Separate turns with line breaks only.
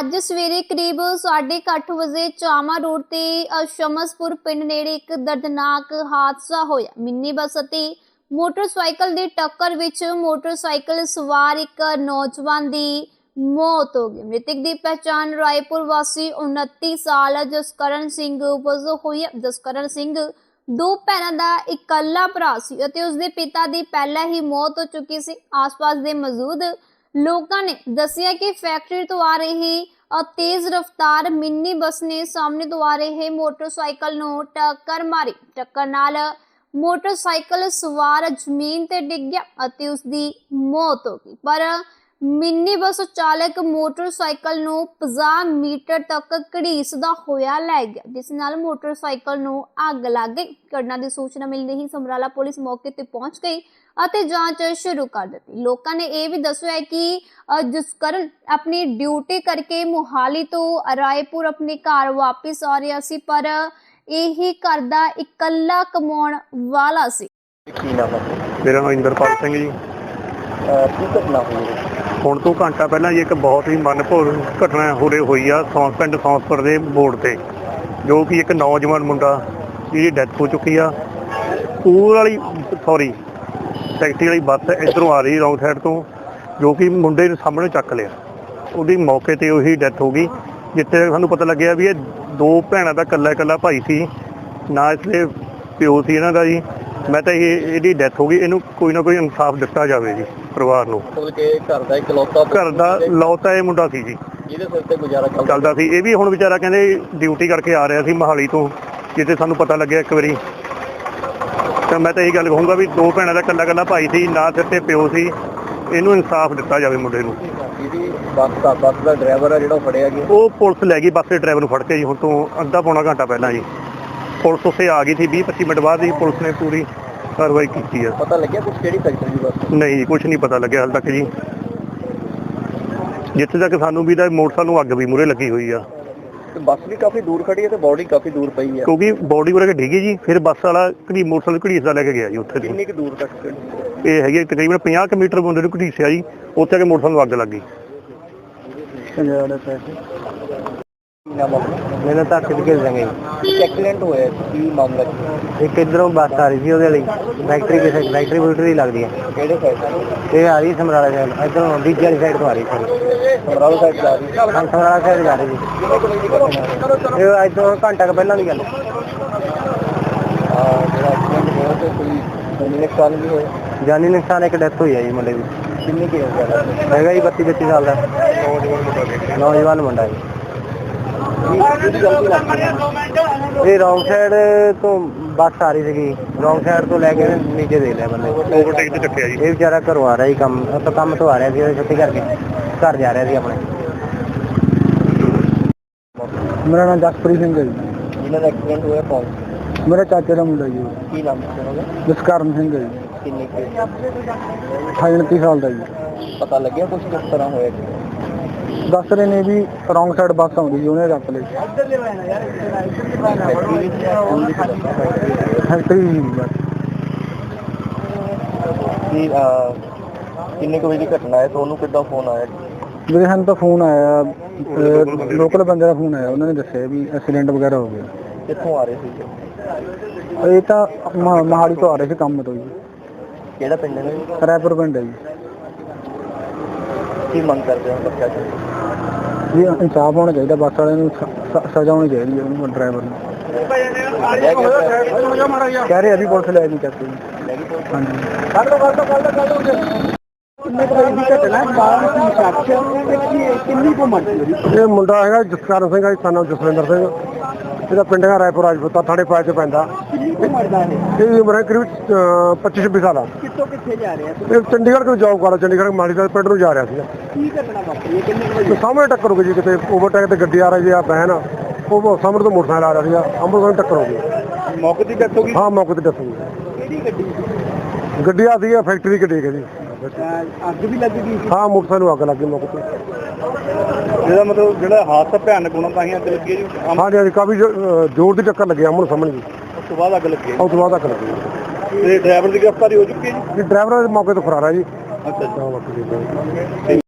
ਅੱਜ ਸਵੇਰੇ ਕਰੀਬ 8:30 ਵਜੇ ਚਾਮਾ ਰੋਡ ਤੇ ਸ਼ਮਸਪੁਰ ਪਿੰਡ ਨੇੜੇ ਇੱਕ ਦਰਦਨਾਕ ਹਾਦਸਾ ਹੋਇਆ। ਮਿੰਨੀ ਬੱਸ ਅਤੇ ਮੋਟਰਸਾਈਕਲ ਦੀ ਟੱਕਰ ਵਿੱਚ ਮੋਟਰਸਾਈਕਲ ਸਵਾਰ ਇੱਕ ਨੌਜਵਾਨ ਦੀ ਮੌਤ ਹੋ ਗਈ। ਮ੍ਰਿਤਕ ਦੀ ਪਛਾਣ ਰਾਏਪੁਰ ਵਾਸੀ 29 ਸਾਲ ਜਸਕਰਨ ਸਿੰਘ ਵਜੋਂ ਹੋਈ ਹੈ। ਜਸਕਰਨ ਸਿੰਘ ਦੋ ਭੈਣਾਂ ਦਾ ਇਕੱਲਾ ਭਰਾ ਸੀ ਅਤੇ ਉਸਦੇ ਪਿਤਾ ਦੀ ਪਹਿਲਾਂ ਹੀ ਮੌਤ ਹੋ ਚੁੱਕੀ ਸੀ। ਆਸ-ਪਾਸ ਦੇ ਮੌਜੂਦ ਲੋਕਾਂ ਨੇ ਦੱਸਿਆ ਕਿ ਫੈਕਟਰੀ ਤੋਂ ਆ ਰਹੀ ਤੇਜ਼ ਰਫ਼ਤਾਰ ਮਿੰਨੀ ਬੱਸ ਨੇ ਸਾਹਮਣੇ ਤੋਂ ਆ ਰਹੇ ਮੋਟਰਸਾਈਕਲ ਨੂੰ ਟੱਕਰ ਮਾਰੀ। ਟੱਕਰ ਨਾਲ ਮੋਟਰਸਾਈਕਲ ਸਵਾਰ ਜ਼ਮੀਨ ਤੇ ਡਿੱਗ ਗਿਆ ਅਤੇ ਉਸ ਦੀ ਮੌਤ ਹੋ ਗਈ। ਪਰ ਮਿੰਨੀ ਬੱਸ ਚਾਲਕ ਮੋਟਰਸਾਈਕਲ ਨੂੰ 50 ਮੀਟਰ ਤੱਕ ਘੜੀਸਦਾ ਹੋਇਆ ਲੈ ਗਿਆ ਜਿਸ ਨਾਲ ਮੋਟਰਸਾਈਕਲ ਨੂੰ ਅੱਗ ਲੱਗ ਗਈ। ਘਟਨਾ ਦੀ ਸੂਚਨਾ ਮਿਲਦੇ ਹੀ ਸਮਰਾਲਾ ਪੁਲਿਸ ਮੌਕੇ ਤੇ ਪਹੁੰਚ ਗਈ ਅਤੇ ਜਾਂਚ ਸ਼ੁਰੂ ਕਰ ਦਿੱਤੀ। ਲੋਕਾਂ ਨੇ ਇਹ ਵੀ ਦੱਸਿਆ ਹੈ ਕਿ ਜਸਕਰਨ ਆਪਣੀ ਡਿਊਟੀ ਕਰਕੇ ਮੁਹਾਲੀ ਤੋਂ ਰਾਏਪੁਰ ਆਪਣੇ ਘਰ ਵਾਪਸ ਆ ਰਿਹਾ ਸੀ ਪਰ ਇਹੀ ਘਰ ਦਾ ਇਕੱਲਾ ਕਮਾਉਣ ਵਾਲਾ ਸੀ।
ਕੀ ਨਾਮ ਹੈ?
ਮੇਰਾ ਨਾਮ ਇੰਦਰਪਾਲ ਸਿੰਘ ਜੀ।
ਕੀ ਘਟਨਾ ਹੋਈ ਹੈ?
ਹੁਣ ਤੋਂ ਘੰਟਾ ਪਹਿਲਾਂ ਜੀ ਇੱਕ ਬਹੁਤ ਹੀ ਮਨਭੂਰ ਘਟਨਾ ਹੋਰੇ ਹੋਈ ਆ ਸੌਂਸ ਪਿੰਡ ਸੌਂਸਪੁਰ ਦੇ ਬੋਰਡ ਤੇ, ਜੋ ਕਿ ਇੱਕ ਨੌਜਵਾਨ ਮੁੰਡਾ ਜਿਹਦੀ ਡੈਥ ਹੋ ਚੁੱਕੀ ਆ। ਪੂਰ ਵਾਲੀ ਸੌਰੀ ਟੈਕਸੀ ਵਾਲੀ ਬੱਸ ਇਧਰੋਂ ਆ ਰਹੀ ਰੌਂਗ ਸਾਈਡ ਤੋਂ, ਜੋ ਕਿ ਮੁੰਡੇ ਨੂੰ ਸਾਹਮਣੇ ਚੱਕ ਲਿਆ। ਉਹਦੀ ਮੌਕੇ ਤੇ ਉਹੀ ਡੈਥ ਹੋ ਗਈ, ਜਿੱਥੇ ਸਾਨੂੰ ਪਤਾ ਲੱਗਿਆ ਵੀ ਇਹ ਦੋ ਭੈਣਾਂ ਦਾ ਇਕੱਲਾ ਇਕੱਲਾ ਭਾਈ ਸੀ, ਨਾ ਇਸਲੇ ਪਿਓ ਸੀ ਇਹਨਾਂ ਦਾ ਜੀ। ਮੈਂ ਤਾਂ ਇਹ ਇਹਦੀ ਡੈਥ ਹੋ ਗਈ ਇਹਨੂੰ ਕੋਈ ਨਾ ਕੋਈ ਇਨਸਾਫ ਦਿੱਤਾ ਜਾਵੇ ਜੀ ਪਰਿਵਾਰ ਨੂੰ।
ਮਤਲਬ ਕਿ ਘਰ ਦਾ ਇਕਲੌਤਾ
ਘਰ ਦਾ ਲੌਤਾ ਇਹ ਮੁੰਡਾ ਸੀ ਜੀ।
ਜਿਹਦੇ ਸਿਰ ਤੇ ਗੁਜ਼ਾਰਾ ਚੱਲਦਾ
ਸੀ। ਇਹ ਵੀ ਹੁਣ ਵਿਚਾਰਾ ਕਹਿੰਦੇ ਡਿਊਟੀ ਕਰਕੇ ਆ ਰਿਹਾ ਸੀ ਮਹਾਲੀ ਤੋਂ ਜਿੱਥੇ ਸਾਨੂੰ ਪਤਾ ਲੱਗਿਆ ਇੱਕ ਵਾਰੀ। ਤਾਂ ਮੈਂ ਤਾਂ ਇਹੀ ਗੱਲ ਕਹੂੰਗਾ ਵੀ ਦੋ ਭੈਣਾਂ ਦਾ ਇਕੱਲਾ ਇਕੱਲਾ ਭਾਈ ਸੀ ਨਾ ਸਿਰ ਤੇ ਪਿਓ ਸੀ। ਇਹਨੂੰ ਇਨਸਾਫ ਦਿੱਤਾ ਜਾਵੇ ਮੁੰਡੇ ਨੂੰ।
ਜਿਹਦੀ ਬੱਸ ਦਾ ਬੱਸ ਦਾ ਡਰਾਈਵਰ ਆ ਜਿਹੜਾ ਫੜਿਆ ਗਿਆ
ਉਹ ਪੁਲਿਸ ਲੈ ਗਈ ਬੱਸ ਦੇ ਡਰਾਈਵਰ ਨੂੰ ਫੜ ਕੇ ਜੀ ਹੁਣ ਤੋਂ ਅੱਧਾ ਪੌਣਾ ਘੰਟਾ ਪਹਿਲਾਂ ਜੀ। ਪੁਲਿਸ ਉੱਥੇ ਆ ਗਈ ਸੀ 20 25 ਮਿੰਟ ਬਾਅਦ ਹੀ ਪੁਲਿਸ ਨੇ ਪੂਰੀ ਕਾਰਵਾਈ ਕੀਤੀ ਆ
ਪਤਾ ਲੱਗਿਆ ਕੁਝ ਕਿਹੜੀ ਫੈਕਟਰੀ ਦੀ ਬੱਸ
ਨਹੀਂ ਕੁਝ ਨਹੀਂ ਪਤਾ ਲੱਗਿਆ ਹਾਲ ਤੱਕ ਜੀ। ਜਿੱਥੇ ਤੱਕ ਸਾਨੂੰ ਵੀ ਦਾ ਮੋਟਰਸਾਈਕਲ ਨੂੰ ਅੱਗ ਵੀ ਮੂਰੇ ਲੱਗੀ ਹੋਈ ਆ।
ਤੇ ਬੱਸ ਵੀ ਕਾਫੀ ਦੂਰ ਖੜੀ ਹੈ ਤੇ ਬੋਡੀ ਕਾਫੀ ਦੂਰ ਪਈ ਹੈ।
ਕਿਉਂਕਿ ਬੋਡੀ ਉਰੇ ਡਿੱਗੀ ਜੀ ਫਿਰ ਬੱਸ ਵਾਲਾ ਘੜੀ ਮੋਟਰਸਾਈਕਲ ਘੜੀਸਦਾ ਲੈ ਕੇ ਗਿਆ ਜੀ ਉੱਥੇ ਦੀ
ਕਿੰਨੀ ਕੁ ਦੂਰ ਤੱਕ?
ਇਹ ਹੈਗੀ ਤਕਰੀਬਨ 50 ਕੁ ਮੀਟਰ ਬੰਦੇ ਨੂੰ ਘੜੀਸਿਆ ਜੀ ਉੱਥੇ ਆ ਕੇ ਮੋਟਰਸਾਈਕਲ ਨੂੰ ਅੱਗ ਲੱਗ
ਪੈਸੇ ਹੈ
ਮੈਨੂੰ ਤਾਂ ਕਿਤੇ ਕਿਲ ਜਾਂਗੇ
ਐਕਸੀਡੈਂਟ ਹੋਇਆ? ਕੀ ਮਾਮਲਾ?
ਇੱਕ ਇਧਰੋਂ ਬੱਸ ਆ ਰਹੀ ਸੀ ਉਹਦੇ ਲਈ ਫੈਕਟਰੀ ਕਿਸੇ ਫੈਕਟਰੀ ਫੁਲਟਰੀ ਲੱਗਦੀ ਹੈ
ਕਿਹੜੇ ਸਾਈਡ
ਇਹ ਆ ਰਹੀ ਸਮਰਾਲਾ ਸਾਈਡ ਇਧਰੋਂ ਦੂਜੀ ਵਾਲੀ ਸਾਈਡ ਤੋਂ ਆ ਰਹੀ ਸੀ
ਸਮਰਾਲਾ ਸਾਈਡ ਜਾ ਰਹੀ ਹੈ
ਸਮਰਾਲਾ ਸਾਈਡ ਜਾ ਰਹੀ ਸੀ ਇਹ ਅੱਜ ਤੋਂ ਘੰਟਾ ਕੁ ਪਹਿਲਾਂ ਦੀ ਗੱਲ। ਹੈ।
ਆ ਜਿਹੜਾ ਐਕਸੀਡੈਂਟ ਹੋਇਆ ਤੇ ਕੋਈ ਜਾਨੀ ਨੁਕਸਾਨ ਵੀ ਹੋਇਆ
ਜਾਨੀ ਨੁਕਸਾਨ ਇੱਕ ਡੈਥ ਹੋਈ ਹੈ ਜੀ ਮੁੰਡੇ ਦੀ
ਕਿੰਨੀ ਕੁ ਹੋ ਗਿਆ
ਹੈਗਾ ਜੀ 32 32 ਸਾਲ ਦਾ। ਨੌਜਵਾਨ ਮੁੰਡਾ ਜੀ
ਕਿਹਦੀ ਗਲਤੀ ਲੱਗਦੀ ਹੈ
ਇਹ ਰੌਂਗ ਸਾਈਡ ਤੋਂ ਬੱਸ ਆ ਰਹੀ ਸੀਗੀ। ਰੌਂਗ ਸਾਈਡ ਤੋਂ ਲੈ ਕੇ ਨੀਚੇ ਦੇ ਲਿਆ ਬੰਦੇ।
ਓਵਰਟੇਕ ਤੇ ਚੱਕਿਆ ਜੀ।
ਇਹ ਵਿਚਾਰਾ ਘਰੋਂ ਆ ਰਿਹਾ ਸੀ ਕੰਮ ਆਪਾਂ ਕੰਮ ਤੋਂ ਆ ਰਿਹਾ ਸੀ ਛੁੱਟੀ ਕਰਕੇ। ਘਰ ਜਾ ਰਿਹਾ ਸੀ ਆਪਣੇ। ਮੇਰਾ ਨਾਮ ਜਸਪ੍ਰੀਤ ਸਿੰਘ ਹੈ ਜੀ।
ਜਿਹਨਾਂ ਦਾ ਐਕਸੀਡੈਂਟ ਹੋਇਆ ਕੌਣ?
ਮੇਰਾ ਚਾਚੇ ਦਾ ਮੁੰਡਾ ਜੀ।
ਕੀ ਨਾਮ ਹੈ
ਜਸਕਰਨ ਸਿੰਘ ਹੈ ਜੀ।
ਕਿੰਨੇ ਕੁ?
29 ਸਾਲ ਦਾ ਜੀ।
ਪਤਾ ਲੱਗਿਆ ਕੁਝ ਕਿਸ ਤਰ੍ਹਾਂ ਹੋਇਆ? ਜੀ
ਦੱਸ ਰਹੇ ਨੇ ਵੀ ਰੌਂਗ ਸਾਈਡ ਬੱਸ ਆਉਂਦੀ ਜੀ ਉਹਨੇ ਰੱਖ ਲਈ।
ਫੈਕਟਰੀ ਕੀ ਕਿੰਨੇ ਕੁ ਵਜੇ ਦੀ ਘਟਨਾ ਹੈ? ਤੁਹਾਨੂੰ ਕਿੱਦਾਂ ਫੋਨ ਆਇਆ?
ਮੇਰੇ ਸਾਨੂੰ ਤਾਂ ਫੋਨ ਆਇਆ ਲੋਕਲ ਬੰਦੇ ਦਾ ਫੋਨ ਆਇਆ ਉਹਨਾਂ ਨੇ ਦੱਸਿਆ ਵੀ ਐਕਸੀਡੈਂਟ ਵਗੈਰਾ ਹੋ ਗਿਆ।
ਕਿੱਥੋਂ ਆ ਰਹੇ ਸੀ
ਇਹ ਤਾਂ ਮਹਾ- ਮੋਹਾਲੀ ਤੋਂ ਆ ਰਹੇ ਸੀ ਕੰਮ ਤੋਂ ਜੀ।
ਕਿਹੜਾ ਪਿੰਡ ਹੈ
ਰਾਏਪੁਰ ਪਿੰਡ ਹੈ ਜੀ।
ਕੀ ਮੰਗ ਕਰਦੇ ਹੋ ਬੱਚਾ ਜੀ
ਵੀ ਇਨਸਾਫ ਹੋਣਾ ਚਾਹੀਦਾ, ਬੱਸ ਵਾਲਿਆਂ ਨੂੰ ਸ- ਸਜ਼ਾ ਹੋਣੀ ਚਾਹੀਦੀ ਹੈ ਉਹਨੂੰ, ਡਰਾਈਵਰ ਨੂੰ। ਕਹਿ ਰਹੇ ਅਭੀ ਪੁਲਿਸ ਲੈ ਨਹੀਂ ਚੱਕਦੀ ਹਾਂਜੀ। ਕੱਲ ਤੋਂ ਕੱਲ ਤੋਂ ਕੱਲ ਤੋਂ ਕਿੰਨੇ ਕੁ ਵਜੇ ਦੀ ਘਟਨਾ ਬਾਹਰ ਦੀ ਸ਼ਖਸ ਕਿੰਨੀ ਕੁ ਮਰਜ਼ੀ
ਇਹ ਮੁੰਡਾ ਹੈਗਾ ਜਸਕਰਨ ਸਿੰਘ ਹੈ ਸਾਨੂੰ ਜਸਵਿੰਦਰ ਸਿੰਘ। ਇਹਦਾ ਪਿੰਡ ਹੈ ਰਾਏਪੁਰ ਰਾਜਪੂਤਾ ਥਾਣੇ ਪਾਇ ਚ ਪੈਂਦਾ।
ਕਿੰਨੀ ਕੁ ਮਰਦਾ ਹੈ
ਇਹਦੀ ਉਮਰ ਹੈ ਕਰੀਬ 25 26 ਸਾਲ ਆ।
ਕਿੱਥੋਂ ਕਿੱਥੇ ਜਾ ਰਿਹਾ
ਇਹ ਚੰਡੀਗੜ੍ਹ ਤੋਂ ਜੌਬ ਕਰਦਾ ਚੰਡੀਗੜ੍ਹ ਮਾਲੀ ਦਾ ਪਿੰਡ ਨੂੰ ਜਾ ਰਿਹਾ ਸੀਗਾ।
ਕੀ ਘਟਨਾ ਵਾਪਰੀ ਹੈ? ਕਿੰਨੇ ਕੁ ਵਜੇ?
ਤੇ ਸਾਹਮਣੇ ਟੱਕਰ ਹੋ ਗਈ ਜੀ ਕਿਤੇ ਓਵਰਟੇਕ ਤੇ ਗੱਡੀ ਆ ਰਹੀ ਆ ਬੈਨ ਉਹ ਸਾਹਮਣੇ ਤੋਂ ਮੋਟਰਸਾਈਕਲ ਆ ਰਿਹਾ ਸੀਗਾ ਅੰਮ੍ਰਿਤਸਰ ਟੱਕਰ ਹੋ ਗਈ।
ਮੌਕੇ ਦੀ ਡੈਥ ਹੋ ਗਈ?
ਹਾਂ ਮੌਕੇ ਤੇ ਦੱਸੋ
ਕਿਹੜੀ ਗੱਡੀ
ਗੱਡੀ ਆ ਸੀ ਫੈਕਟਰੀ ਦੀ ਗੱਡੀ ਹੈ ਜੀ
ਅਹ ਅੱਗ ਵੀ ਲੱਗ ਗਈ
ਹਾਂ ਮੋਟਰਸਾਈਕਲ ਨੂੰ ਅੱਗ ਲੱਗ ਗਈ ਮੌਕੇ ਤੇ।
ਮਤਲਬ ਜਿਹੜਾ ਹਾਦਸਾ ਭਿਆਨਕ ਹੋਣਾ ਤਾਂ ਹੀ ਅੱਗ ਲੱਗੀ ਜੀ? ਉਸ
ਹਾਂ ਜੀ ਕਾਫੀ ਜ਼ੋ- ਅਹ ਜ਼ੋਰ ਦੀ ਟੱਕਰ ਲੱਗੀ ਆਮਣ ਸਾਹਮਣੇ ਜੀ।
ਤੋਂ ਬਾਅਦ ਅੱਗ ਲੱਗੀ
ਉਸ ਤੋਂ ਬਾਅਦ ਅੱਗ ਲੱਗੀ
ਤੇ ਡਰਾਈਵਰ ਦੀ ਗ੍ਰਿਫਤਾਰੀ ਹੋ ਚੁੱਕੀ ਹੈ ਜੀ?
ਜੀ ਡਰਾਈਵਰ ਮੌਕੇ ਤੋਂ ਫਰਾਰ ਹੈ ਜੀ।
ਅੱਛਾ
ਹਾਂ ਬਾਕੀ ਜੀ।